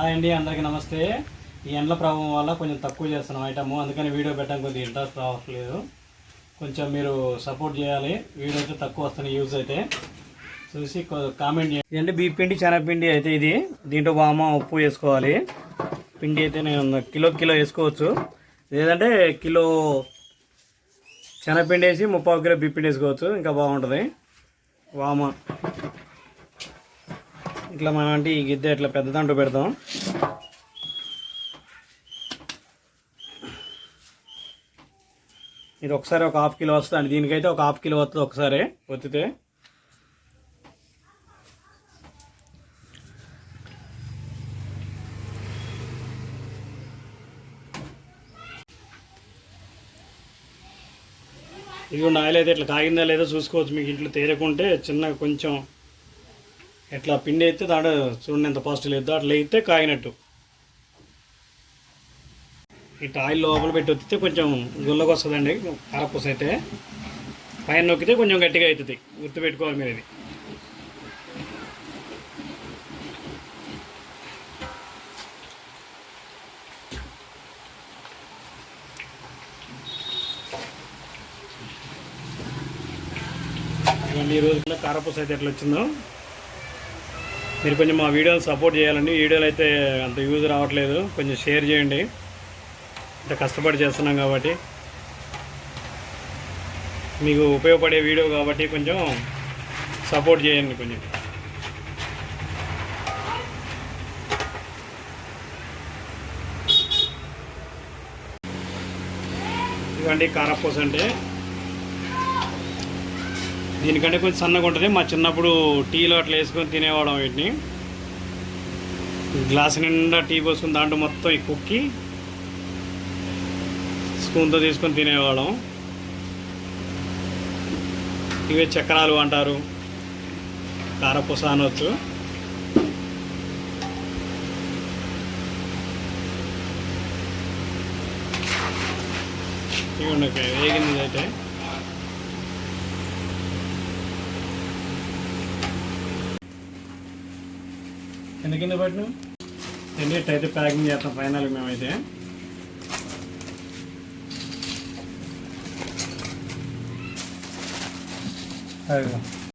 Hi అండి అందరికీ నమస్తే. ఈ ఎండ్ల ప్రభావం వల్ల కొంచెం తక్కువ చేస్తున్నాం ఐటమ్. అందుకని వీడియో పెట్టడం కొద్దిగా ఇంట్రెస్ట్ రావట్లేదు. కొంచెం మీరు సపోర్ట్ చేయాలి. వీడియో అయితే తక్కువ వస్తుంది యూజ్ అయితే. చూసి కామెంట్ చేయండి. అంటే బీ పిండి శనగపిండి అయితే ఇది. దీంట్లో వామ ఉప్పు వేసుకోవాలి. పిండి అయితే నేను కిలో కిలో వేసుకోవచ్చు. లేదంటే కిలో శనగపిండి వేసి ముప్పావు కిలో బిప్పిండి వేసుకోవచ్చు. ఇంకా బాగుంటుంది. వామ. ఇట్లా మనం అంటే ఈ గిద్దె ఇట్లా పెద్ద దాంట్లో పెడతాం ఇది ఒకసారి ఒక హాఫ్ కిలో వస్తుంది. దీనికైతే ఒక హాఫ్ కిలో వస్తుంది ఒకసారి ఒత్తితే. ఇదిగో ఆయిల్ అయితే ఇట్లా కాగిందా లేదో చూసుకోవచ్చు. మీకు ఇంట్లో తేరకుంటే చిన్న కొంచెం ఎట్లా పిండి అయితే దాంట్లో చూడండి ఎంత పాజిటివ్ లేదు అట్లా అయితే కాగినట్టు. ఇట్లా ఆయిల్ లోపల పెట్టి వత్తితే కొంచెం గుల్లకి వస్తుందండి కారపూస అయితే. పైన నొక్కితే కొంచెం గట్టిగా అవుతుంది గుర్తుపెట్టుకోవాలి మీరు ఇది. ఈ రోజుల్లో కారపూస అయితే ఎట్లా వచ్చిందో. మీరు కొంచెం మా వీడియోని సపోర్ట్ చేయాలండి. వీడియోలు అయితే అంత యూజ్ రావట్లేదు. కొంచెం షేర్ చేయండి. ఇంత కష్టపడి చేస్తున్నాం కాబట్టి. మీకు ఉపయోగపడే వీడియో కాబట్టి కొంచెం సపోర్ట్ చేయండి కొంచెం. ఇవ్వండి కారపూస అంటే దీనికంటే కొంచెం సన్నగా ఉంటుంది. మా చిన్నప్పుడు టీలో అట్లా వేసుకొని తినేవాళ్ళం వీటిని. గ్లాస్ నిండా టీ పోసుకుని దాంట్లో మొత్తం ఈ కుక్కి స్పూన్తో తీసుకొని తినేవాళ్ళం. ఇవే చక్రాలు అంటారు. కారపూస అనవచ్చు ఇవ్వండి వేగింది అయితే. కింద కింద పట్టిన ఎన్నిట్ అయితే ప్యాకింగ్ చేస్తాం ఫైనల్గా మేమైతే. అదిగో.